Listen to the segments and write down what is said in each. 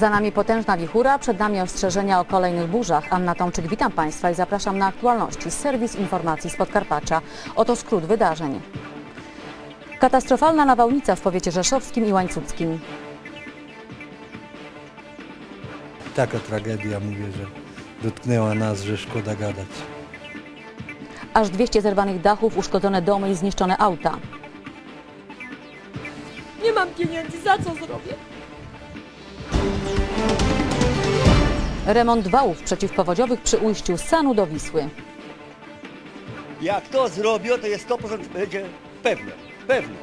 Za nami potężna wichura, przed nami ostrzeżenia o kolejnych burzach. Anna Tomczyk, witam Państwa i zapraszam na aktualności. Serwis informacji z Podkarpacia. Oto skrót wydarzeń. Katastrofalna nawałnica w powiecie rzeszowskim i łańcuckim. Taka tragedia, mówię, że dotknęła nas, że szkoda gadać. Aż 200 zerwanych dachów, uszkodzone domy i zniszczone auta. Nie mam pieniędzy, za co zrobię? Remont wałów przeciwpowodziowych przy ujściu Sanu do Wisły. Jak to zrobią, to jest 100% będzie pewne. Pewne.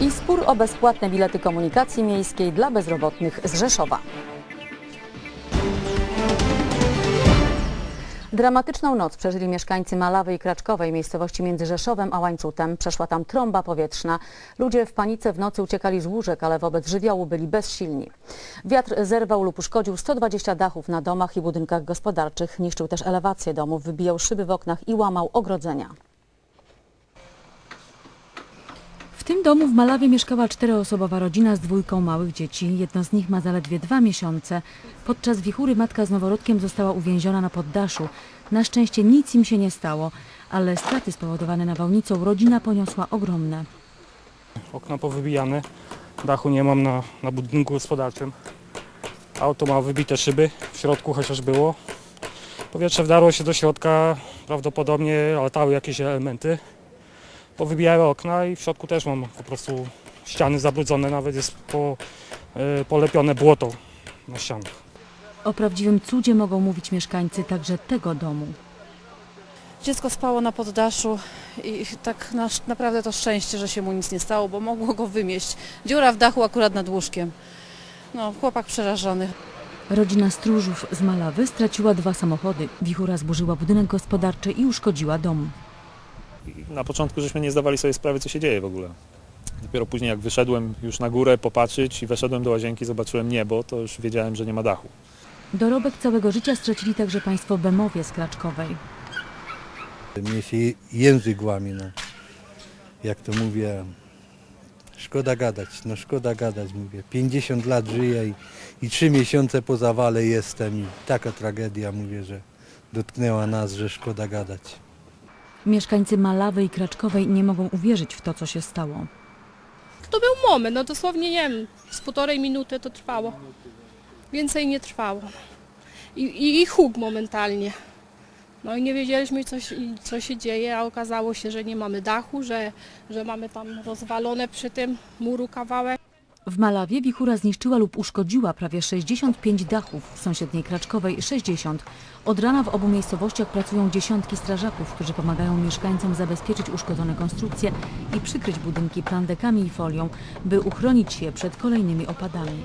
I spór o bezpłatne bilety komunikacji miejskiej dla bezrobotnych z Rzeszowa. Dramatyczną noc przeżyli mieszkańcy Malawy i Kraczkowej, miejscowości między Rzeszowem a Łańcutem. Przeszła tam trąba powietrzna. Ludzie w panice w nocy uciekali z łóżek, ale wobec żywiołu byli bezsilni. Wiatr zerwał lub uszkodził 120 dachów na domach i budynkach gospodarczych. Niszczył też elewacje domów, wybijał szyby w oknach i łamał ogrodzenia. W tym domu w Malawie mieszkała czteroosobowa rodzina z dwójką małych dzieci. Jedno z nich ma zaledwie dwa miesiące. Podczas wichury matka z noworodkiem została uwięziona na poddaszu. Na szczęście nic im się nie stało, ale straty spowodowane nawałnicą rodzina poniosła ogromne. Okna powybijane, dachu nie mam na, na budynku gospodarczym. Auto ma wybite szyby, w środku chociaż było. Powietrze wdarło się do środka, prawdopodobnie latały jakieś elementy. Powybijały okna i w środku też mam po prostu ściany zabrudzone, nawet jest po, y, polepione błoto na ścianach. O prawdziwym cudzie mogą mówić mieszkańcy także tego domu. Dziecko spało na poddaszu i tak na, naprawdę to szczęście, że się mu nic nie stało, bo mogło go wymieść. Dziura w dachu akurat nad łóżkiem. No, chłopak przerażony. Rodzina stróżów z Malawy straciła dwa samochody. Wichura zburzyła budynek gospodarczy i uszkodziła dom. Na początku żeśmy nie zdawali sobie sprawy, co się dzieje w ogóle. Dopiero później jak wyszedłem już na górę popatrzeć i weszedłem do łazienki, zobaczyłem niebo, to już wiedziałem, że nie ma dachu. Dorobek całego życia stracili także państwo Bemowie z Kraczkowej. Mnie się język łamie, no. Jak to mówię, szkoda gadać, no szkoda gadać, mówię. 50 lat żyję i, i 3 miesiące po zawale jestem i taka tragedia, mówię, że dotknęła nas, że szkoda gadać. Mieszkańcy Malawy i Kraczkowej nie mogą uwierzyć w to, co się stało. To był moment, no dosłownie nie wiem, z półtorej minuty to trwało. Więcej nie trwało. I, i, i huk momentalnie. No i nie wiedzieliśmy, co, się- co się dzieje, a okazało się, że nie mamy dachu, że, że mamy tam rozwalone przy tym muru kawałek. W Malawie wichura zniszczyła lub uszkodziła prawie 65 dachów, w sąsiedniej Kraczkowej 60. Od rana w obu miejscowościach pracują dziesiątki strażaków, którzy pomagają mieszkańcom zabezpieczyć uszkodzone konstrukcje i przykryć budynki plandekami i folią, by uchronić je przed kolejnymi opadami.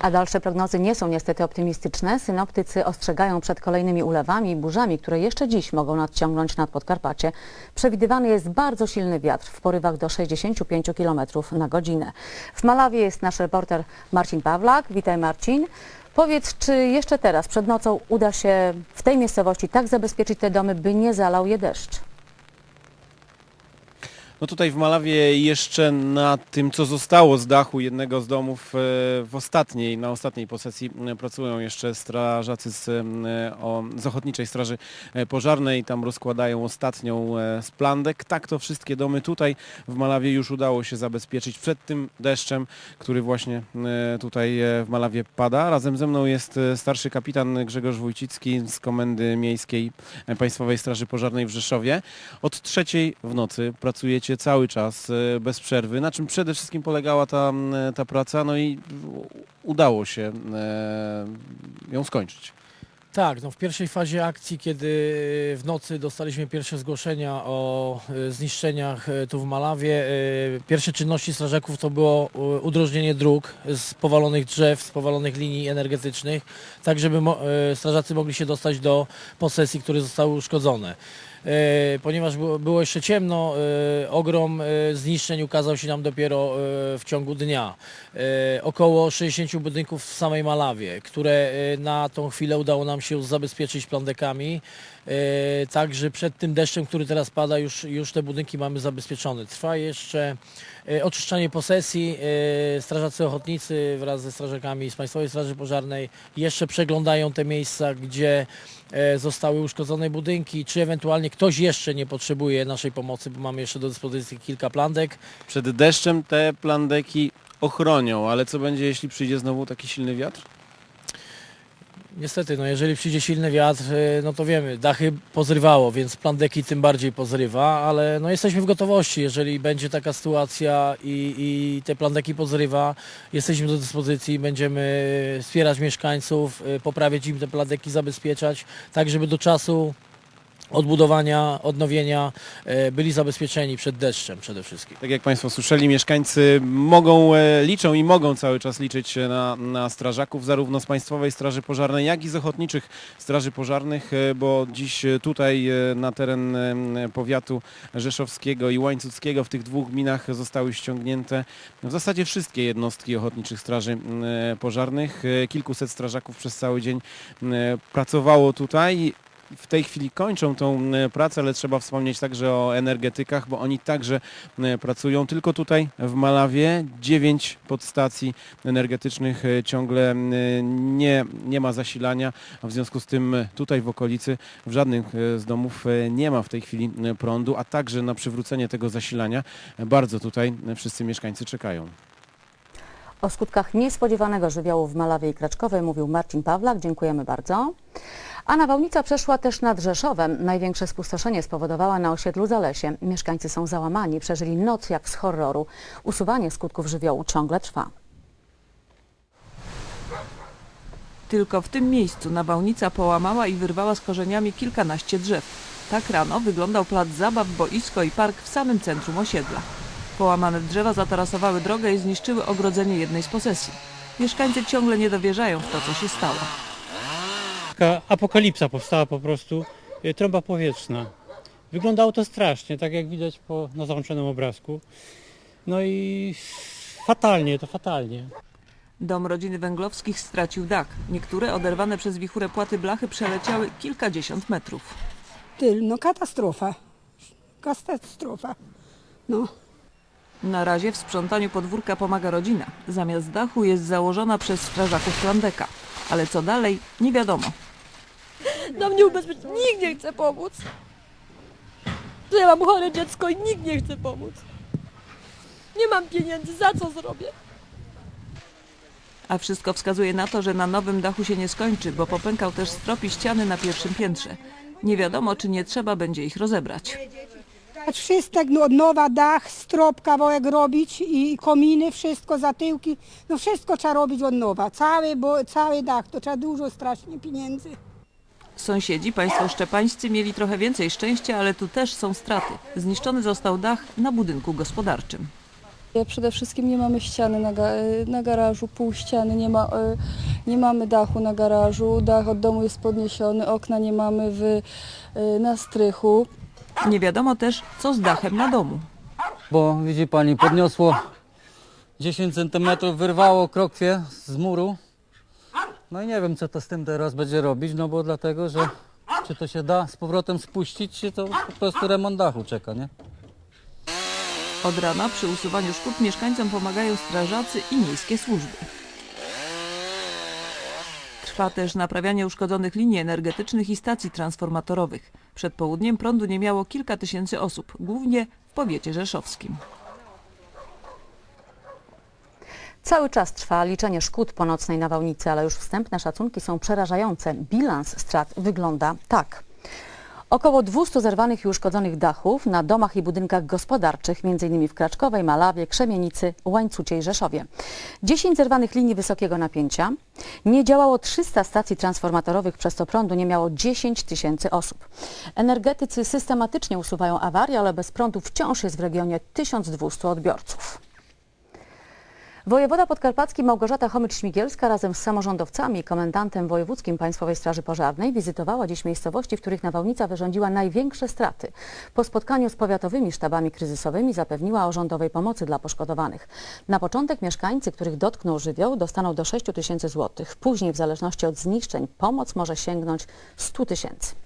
A dalsze prognozy nie są niestety optymistyczne. Synoptycy ostrzegają przed kolejnymi ulewami i burzami, które jeszcze dziś mogą nadciągnąć nad Podkarpacie. Przewidywany jest bardzo silny wiatr w porywach do 65 km na godzinę. W Malawie jest nasz reporter Marcin Pawlak. Witaj Marcin. Powiedz, czy jeszcze teraz, przed nocą, uda się w tej miejscowości tak zabezpieczyć te domy, by nie zalał je deszcz? No tutaj w Malawie jeszcze na tym, co zostało z dachu jednego z domów e, w ostatniej, na ostatniej posesji e, pracują jeszcze strażacy z, e, o, z Ochotniczej Straży Pożarnej. Tam rozkładają ostatnią z plandek. Tak to wszystkie domy tutaj w Malawie już udało się zabezpieczyć przed tym deszczem, który właśnie tutaj w Malawie pada. Razem ze mną jest starszy kapitan Grzegorz Wójcicki z Komendy Miejskiej Państwowej Straży Pożarnej w Rzeszowie. Od trzeciej w nocy pracujecie cały czas e, bez przerwy. Na czym przede wszystkim polegała ta, ta praca? No i udało się e, ją skończyć. Tak, no w pierwszej fazie akcji, kiedy w nocy dostaliśmy pierwsze zgłoszenia o e, zniszczeniach tu w Malawie, pierwsze czynności strażaków to było udrożnienie dróg z powalonych drzew, z powalonych linii energetycznych, tak żeby strażacy mogli się dostać do posesji, które zostały uszkodzone. E, Ponieważ było, jeszcze ciemno, e, ogrom e, zniszczeń ukazał się nam dopiero w ciągu dnia. Około 60 budynków w samej Malawie, które na tą chwilę udało nam się zabezpieczyć plandekami. E, Także przed tym deszczem, który teraz pada, już, już te budynki mamy zabezpieczone. Trwa jeszcze e, oczyszczanie posesji. E, Strażacy ochotnicy wraz ze strażakami z Państwowej Straży Pożarnej jeszcze przeglądają te miejsca, gdzie zostały uszkodzone budynki, czy ewentualnie ktoś jeszcze nie potrzebuje naszej pomocy, bo mamy jeszcze do dyspozycji kilka plandek. Przed deszczem te plandeki ochronią, ale co będzie, jeśli przyjdzie znowu taki silny wiatr? Niestety, no jeżeli przyjdzie silny wiatr, y, no to wiemy, dachy pozrywało, więc plandeki tym bardziej pozrywa, ale no jesteśmy w gotowości, jeżeli będzie taka sytuacja i, i te plandeki pozrywa, jesteśmy do dyspozycji, będziemy wspierać mieszkańców, y, poprawiać im te plandeki, zabezpieczać, tak żeby do czasu odbudowania, odnowienia y, byli zabezpieczeni przed deszczem przede wszystkim. Tak jak Państwo słyszeli, mieszkańcy mogą, e, liczą i mogą cały czas liczyć na, na strażaków, zarówno z Państwowej Straży Pożarnej, jak i z ochotniczych Straży Pożarnych, e, bo dziś e, tutaj e, na teren e, powiatu rzeszowskiego i łańcuckiego w tych dwóch gminach zostały ściągnięte w zasadzie wszystkie jednostki ochotniczych Straży e, Pożarnych. E, Kilkuset strażaków przez cały dzień e, pracowało tutaj. W tej chwili kończą tą e, pracę, ale trzeba wspomnieć także o energetykach, bo oni także e, pracują. Tylko tutaj w Malawie dziewięć podstacji energetycznych e, ciągle nie, nie ma zasilania, a w związku z tym tutaj w okolicy w żadnym z domów nie ma w tej chwili prądu, a także na przywrócenie tego zasilania bardzo tutaj wszyscy mieszkańcy czekają. O skutkach niespodziewanego żywiołu w Malawie i Kraczkowej mówił Marcin Pawlak. Dziękujemy bardzo. A nawałnica przeszła też nad Rzeszowem. Największe spustoszenie spowodowała na osiedlu Zalesie. Mieszkańcy są załamani, przeżyli noc jak z horroru. Usuwanie skutków żywiołu ciągle trwa. Tylko w tym miejscu nawałnica połamała i wyrwała z korzeniami kilkanaście drzew. Tak rano wyglądał plac zabaw, boisko i park w samym centrum osiedla. Połamane drzewa zatarasowały drogę i zniszczyły ogrodzenie jednej z posesji. Mieszkańcy ciągle nie dowierzają w to, co się stało. Taka apokalipsa powstała po prostu, y, trąba powietrzna. Wyglądało to strasznie, tak jak widać po, na załączonym obrazku. No i fatalnie, to fatalnie. Dom rodziny Węglowskich stracił dach. Niektóre oderwane przez wichurę płaty blachy przeleciały kilkadziesiąt metrów. Ty, no katastrofa. Katastrofa. No. Na razie w sprzątaniu podwórka pomaga rodzina. Zamiast dachu jest założona przez strażaków plandeka. Ale co dalej, nie wiadomo. Do mnie ubezpieczyć. Nikt nie chce pomóc. Że ja mam chore dziecko i nikt nie chce pomóc. Nie mam pieniędzy, za co zrobię? A wszystko wskazuje na to, że na nowym dachu się nie skończy, bo popękał też strop i ściany na pierwszym piętrze. Nie wiadomo, czy nie trzeba będzie ich rozebrać. Wszystko no, od nowa, dach, strop kawałek robić i kominy, wszystko, zatyłki. No wszystko trzeba robić od nowa. Cały, bo, cały dach, to trzeba dużo strasznie pieniędzy. Sąsiedzi, państwo szczepańscy, mieli trochę więcej szczęścia, ale tu też są straty. Zniszczony został dach na budynku gospodarczym. Przede wszystkim nie mamy ściany na, ga na garażu, pół ściany, nie, ma, e, nie mamy dachu na garażu, dach od domu jest podniesiony, okna nie mamy w, e, na strychu. Nie wiadomo też, co z dachem na domu. Bo widzi pani, podniosło 10 cm, wyrwało krokwie z muru. No i nie wiem, co to z tym teraz będzie robić, no bo dlatego, że czy to się da z powrotem spuścić, czy to po prostu remont dachu czeka, nie? Od rana przy usuwaniu szkód mieszkańcom pomagają strażacy i miejskie służby. Trwa też naprawianie uszkodzonych linii energetycznych i stacji transformatorowych. Przed południem prądu nie miało kilka tysięcy osób, głównie w powiecie rzeszowskim. Cały czas trwa liczenie szkód po nocnej nawałnicy, ale już wstępne szacunki są przerażające. Bilans strat wygląda tak. Około 200 zerwanych i uszkodzonych dachów na domach i budynkach gospodarczych, m.in. w Kraczkowej, Malawie, Krzemienicy, Łańcucie i Rzeszowie. 10 zerwanych linii wysokiego napięcia. Nie działało 300 stacji transformatorowych, przez co prądu nie miało 10 tysięcy osób. Energetycy systematycznie usuwają awarie, ale bez prądu wciąż jest w regionie 1200 odbiorców. Wojewoda podkarpacki Małgorzata Chomycz-Śmigielska razem z samorządowcami i komendantem wojewódzkim Państwowej Straży Pożarnej wizytowała dziś miejscowości, w których nawałnica wyrządziła największe straty. Po spotkaniu z powiatowymi sztabami kryzysowymi zapewniła o rządowej pomocy dla poszkodowanych. Na początek mieszkańcy, których dotknął żywioł, dostaną do 6 tysięcy złotych. Później, w zależności od zniszczeń, pomoc może sięgnąć 100 tysięcy.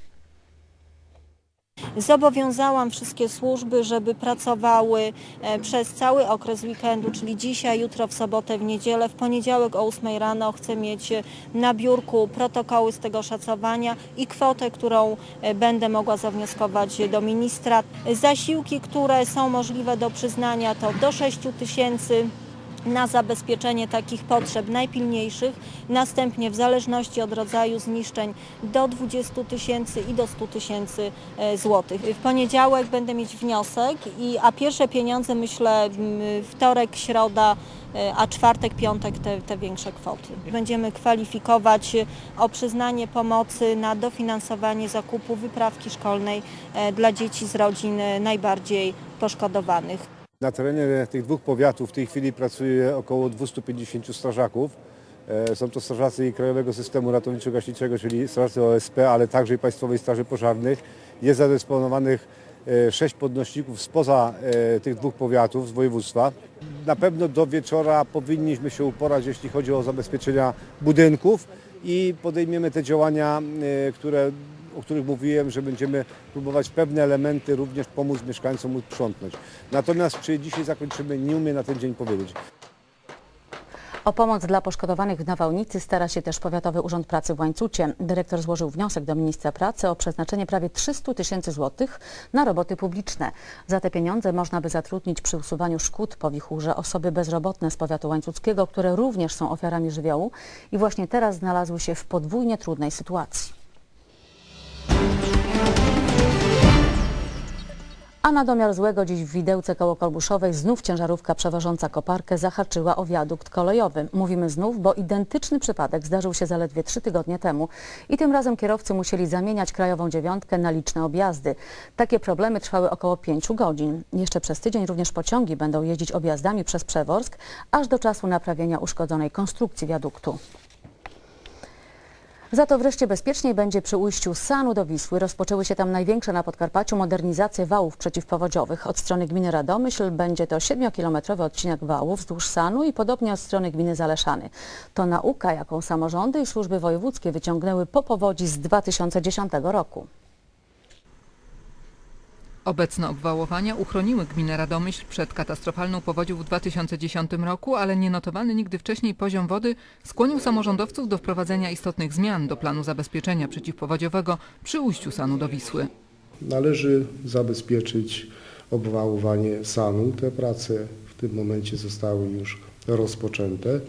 Zobowiązałam wszystkie służby, żeby pracowały e, przez cały okres weekendu, czyli dzisiaj, jutro, w sobotę, w niedzielę. W poniedziałek o 8 rano chcę mieć e, na biurku protokoły z tego szacowania i kwotę, którą e, będę mogła zawnioskować do ministra. Zasiłki, które są możliwe do przyznania to do 6 tysięcy na zabezpieczenie takich potrzeb najpilniejszych, następnie w zależności od rodzaju zniszczeń do 20 tysięcy i do 100 tysięcy e, złotych. W poniedziałek będę mieć wniosek, i, a pierwsze pieniądze myślę wtorek, środa, e, a czwartek, piątek te, te większe kwoty. Będziemy kwalifikować e, o przyznanie pomocy na dofinansowanie zakupu wyprawki szkolnej dla dzieci z rodzin najbardziej poszkodowanych. Na terenie tych dwóch powiatów w tej chwili pracuje około 250 strażaków. E, Są to strażacy Krajowego Systemu Ratowniczo-Gaśniczego, czyli strażacy OSP, ale także i Państwowej Straży Pożarnej. Jest zadysponowanych e, sześć podnośników spoza e, tych dwóch powiatów z województwa. Na pewno do wieczora powinniśmy się uporać, jeśli chodzi o zabezpieczenia budynków i podejmiemy te działania, które, o których mówiłem, że będziemy próbować pewne elementy również pomóc mieszkańcom uprzątnąć. Natomiast czy dzisiaj zakończymy, nie umiem na ten dzień powiedzieć. O pomoc dla poszkodowanych w nawałnicy stara się też Powiatowy Urząd Pracy w Łańcucie. Dyrektor złożył wniosek do ministra pracy o przeznaczenie prawie 300 tysięcy złotych na roboty publiczne. Za te pieniądze można by zatrudnić przy usuwaniu szkód po wichurze osoby bezrobotne z powiatu łańcuckiego, które również są ofiarami żywiołu i właśnie teraz znalazły się w podwójnie trudnej sytuacji. A na domiar złego dziś w Widełce koło Kolbuszowej znów ciężarówka przewożąca koparkę zahaczyła o wiadukt kolejowy. Mówimy znów, bo identyczny przypadek zdarzył się zaledwie trzy tygodnie temu i tym razem kierowcy musieli zamieniać krajową dziewiątkę na liczne objazdy. Takie problemy trwały około pięciu godzin. Jeszcze przez tydzień również pociągi będą jeździć objazdami przez Przeworsk, aż do czasu naprawienia uszkodzonej konstrukcji wiaduktu. Za to wreszcie bezpieczniej będzie przy ujściu Sanu do Wisły. Rozpoczęły się tam największe na Podkarpaciu modernizacje wałów przeciwpowodziowych. Od strony gminy Radomyśl będzie to 7-kilometrowy odcinek wału wzdłuż Sanu i podobnie od strony gminy Zaleszany. To nauka, jaką samorządy i służby wojewódzkie wyciągnęły po powodzi z 2010 roku. Obecne obwałowania uchroniły gminę Radomyśl przed katastrofalną powodzią w 2010 roku, ale nienotowany nigdy wcześniej poziom wody skłonił samorządowców do wprowadzenia istotnych zmian do planu zabezpieczenia przeciwpowodziowego przy ujściu Sanu do Wisły. Należy zabezpieczyć obwałowanie Sanu. Te prace w tym momencie zostały już rozpoczęte.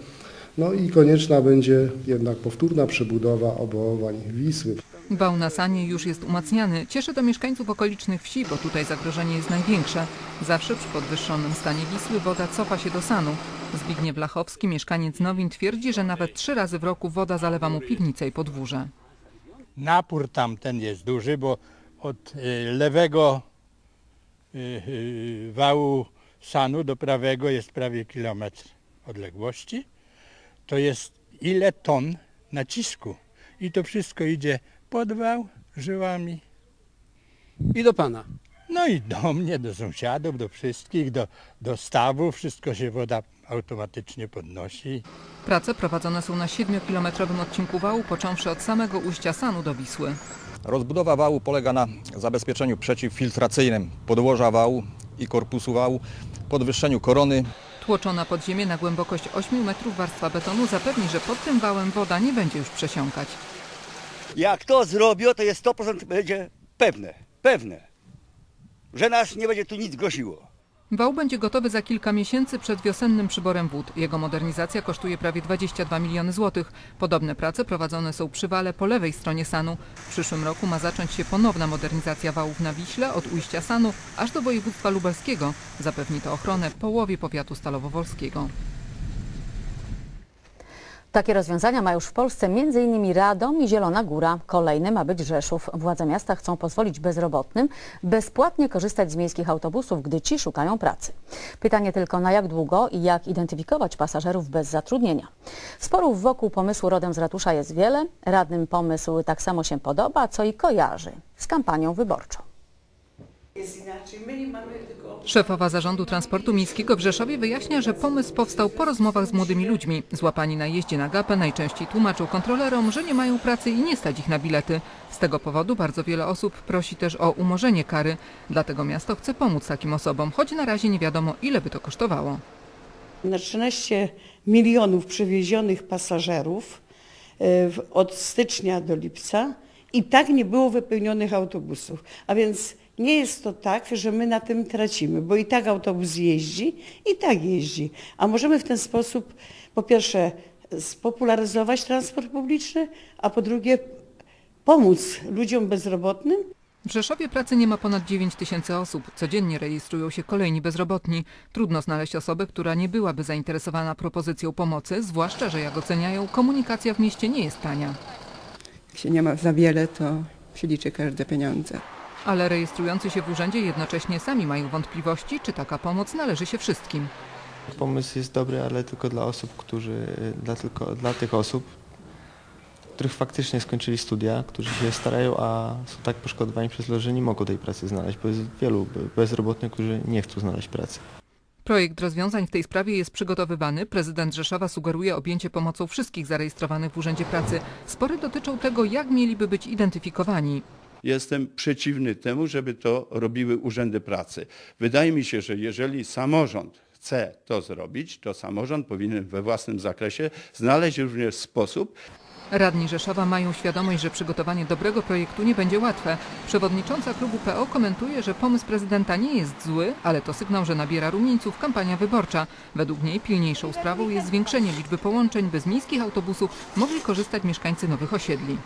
No i konieczna będzie jednak powtórna przebudowa obwałowań Wisły. Wał na Sanie już jest umacniany. Cieszy to mieszkańców okolicznych wsi, bo tutaj zagrożenie jest największe. Zawsze przy podwyższonym stanie Wisły woda cofa się do Sanu. Zbigniew Lachowski, mieszkaniec Nowin, twierdzi, że nawet trzy razy w roku woda zalewa mu piwnicę i podwórze. Napór tamten jest duży, bo od y, lewego y, y, wału Sanu do prawego jest prawie kilometr odległości. To jest ile ton nacisku. I to wszystko idzie pod wał żyłami. I do pana. No i do mnie, do sąsiadów, do wszystkich, do, do stawu. Wszystko się woda automatycznie podnosi. Prace prowadzone są na 7-kilometrowym odcinku wału, począwszy od samego ujścia Sanu do Wisły. Rozbudowa wału polega na zabezpieczeniu przeciwfiltracyjnym podłoża wału i korpusu wału, podwyższeniu korony. Tłoczona pod ziemię na głębokość 8 metrów warstwa betonu zapewni, że pod tym wałem woda nie będzie już przesiąkać. Jak to zrobią, to jest 100% będzie pewne, pewne, że nas nie będzie tu nic groziło. Wał będzie gotowy za kilka miesięcy przed wiosennym przyborem wód. Jego modernizacja kosztuje prawie 22 miliony złotych. Podobne prace prowadzone są przy wale po lewej stronie Sanu. W przyszłym roku ma zacząć się ponowna modernizacja wałów na Wiśle od ujścia Sanu aż do województwa lubelskiego. Zapewni to ochronę połowie powiatu stalowowolskiego. Takie rozwiązania ma już w Polsce m.in. Radom i Zielona Góra. Kolejny ma być Rzeszów. Władze miasta chcą pozwolić bezrobotnym bezpłatnie korzystać z miejskich autobusów, gdy ci szukają pracy. Pytanie tylko na jak długo i jak identyfikować pasażerów bez zatrudnienia. Sporów wokół pomysłu rodem z ratusza jest wiele. Radnym pomysł tak samo się podoba, co i kojarzy z kampanią wyborczą. Szefowa Zarządu Transportu Miejskiego w Rzeszowie wyjaśnia, że pomysł powstał po rozmowach z młodymi ludźmi. Złapani na jeździe na gapę najczęściej tłumaczą kontrolerom, że nie mają pracy i nie stać ich na bilety. Z tego powodu bardzo wiele osób prosi też o umorzenie kary. Dlatego miasto chce pomóc takim osobom, choć na razie nie wiadomo ile by to kosztowało. Na 13 milionów przywiezionych pasażerów e, od stycznia do lipca i tak nie było wypełnionych autobusów. A więc nie jest to tak, że my na tym tracimy, bo i tak autobus jeździ, i tak jeździ. A możemy w ten sposób po pierwsze spopularyzować transport publiczny, a po drugie pomóc ludziom bezrobotnym W Rzeszowie pracy nie ma ponad 9 tysięcy osób. Codziennie rejestrują się kolejni bezrobotni. Trudno znaleźć osobę, która nie byłaby zainteresowana propozycją pomocy, zwłaszcza, że jak oceniają, komunikacja w mieście nie jest tania. Jak się nie ma za wiele, to się liczy każde pieniądze. Ale rejestrujący się w urzędzie jednocześnie sami mają wątpliwości, czy taka pomoc należy się wszystkim. Pomysł jest dobry, ale tylko dla osób, którzy, dla, tylko, dla tych osób, których faktycznie skończyli studia, którzy się starają, a są tak poszkodowani przez los, że nie mogą tej pracy znaleźć, bo jest wielu bezrobotnych, którzy nie chcą znaleźć pracy. Projekt rozwiązań w tej sprawie jest przygotowywany. Prezydent Rzeszowa sugeruje objęcie pomocą wszystkich zarejestrowanych w Urzędzie Pracy. Spory dotyczą tego, jak mieliby być identyfikowani. Jestem przeciwny temu, żeby to robiły urzędy pracy. Wydaje mi się, że jeżeli samorząd chce to zrobić, to samorząd powinien we własnym zakresie znaleźć również sposób, Radni Rzeszowa mają świadomość, że przygotowanie dobrego projektu nie będzie łatwe. Przewodnicząca klubu PO komentuje, że pomysł prezydenta nie jest zły, ale to sygnał, że nabiera rumieńców kampania wyborcza. Według niej pilniejszą sprawą jest zwiększenie liczby połączeń, by z miejskich autobusów mogli korzystać mieszkańcy nowych osiedli.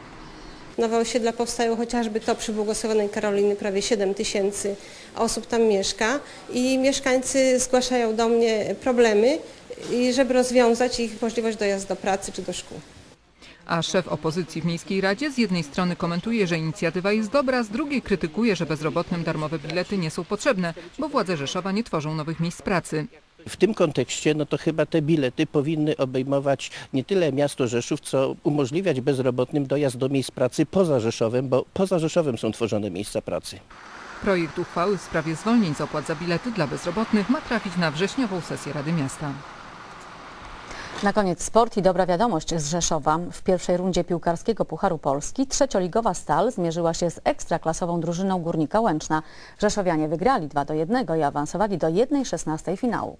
Nowe osiedla powstają chociażby to przy błogosławionej Karoliny, prawie 7 tysięcy osób tam mieszka i mieszkańcy zgłaszają do mnie problemy, i żeby rozwiązać ich możliwość dojazdu do pracy czy do szkół. A szef opozycji w Miejskiej Radzie z jednej strony komentuje, że inicjatywa jest dobra, z drugiej krytykuje, że bezrobotnym darmowe bilety nie są potrzebne, bo władze Rzeszowa nie tworzą nowych miejsc pracy. W tym kontekście no to chyba te bilety powinny obejmować nie tyle miasto Rzeszów, co umożliwiać bezrobotnym dojazd do miejsc pracy poza Rzeszowem, bo poza Rzeszowem są tworzone miejsca pracy. Projekt uchwały w sprawie zwolnień z opłat za bilety dla bezrobotnych ma trafić na wrześniową sesję Rady Miasta. Na koniec sport i dobra wiadomość z Rzeszowa. W pierwszej rundzie piłkarskiego Pucharu Polski trzecioligowa Stal zmierzyła się z ekstraklasową drużyną Górnika Łęczna. Rzeszowianie wygrali 2 do 1 i awansowali do 1-16 finału.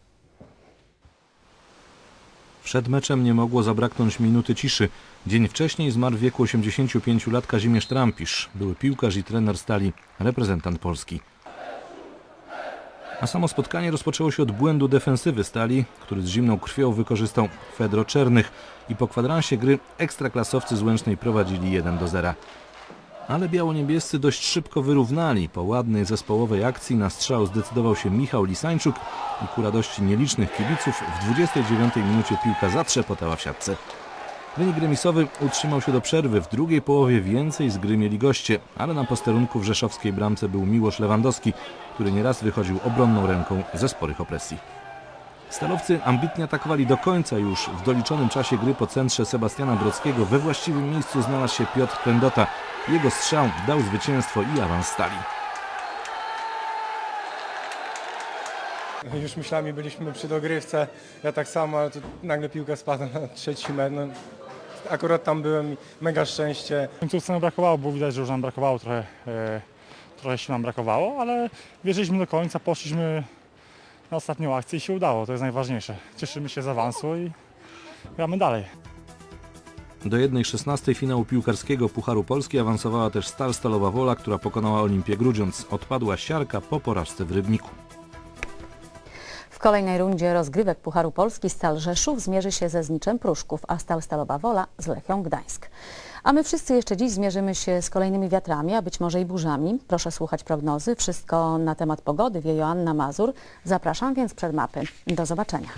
Przed meczem nie mogło zabraknąć minuty ciszy. Dzień wcześniej zmarł w wieku 85 lat Kazimierz Trampisz, były piłkarz i trener Stali, reprezentant Polski. A samo spotkanie rozpoczęło się od błędu defensywy Stali, który z zimną krwią wykorzystał Fedro Czernych i po kwadransie gry ekstraklasowcy z Łęcznej prowadzili 1 do 0. Ale biało-niebiescy dość szybko wyrównali. Po ładnej zespołowej akcji na strzał zdecydował się Michał Lisańczuk i ku radości nielicznych kibiców w 29 minucie piłka zatrzepotała w siatce. Wynik remisowy utrzymał się do przerwy. W drugiej połowie więcej z gry mieli goście, ale na posterunku w rzeszowskiej bramce był Miłosz Lewandowski, który nieraz wychodził obronną ręką ze sporych opresji. Stalowcy ambitnie atakowali do końca już. W doliczonym czasie gry po centrze Sebastiana Brockiego we właściwym miejscu znalazł się Piotr Pendota. Jego strzał dał zwycięstwo i awans Stali. Już myślami byliśmy przy dogrywce, ja tak samo, ale tu nagle piłka spadła na trzeci metr. No, akurat tam byłem i mega szczęście. W końcówce nam brakowało, bo widać, że już nam brakowało trochę, e, trochę się nam brakowało, ale wierzyliśmy do końca, poszliśmy na ostatnią akcję i się udało, to jest najważniejsze. Cieszymy się z awansu i gramy dalej. Do 1-16 finału piłkarskiego Pucharu Polski awansowała też Stal Stalowa Wola, która pokonała Olimpię Grudziądz. Odpadła siarka po porażce w Rybniku. W kolejnej rundzie rozgrywek Pucharu Polski Stal Rzeszów zmierzy się ze Zniczem Pruszków, a Stal Stalowa Wola z Lechią Gdańsk. A my wszyscy jeszcze dziś zmierzymy się z kolejnymi wiatrami, a być może i burzami. Proszę słuchać prognozy. Wszystko na temat pogody wie Joanna Mazur. Zapraszam więc przed mapy. Do zobaczenia.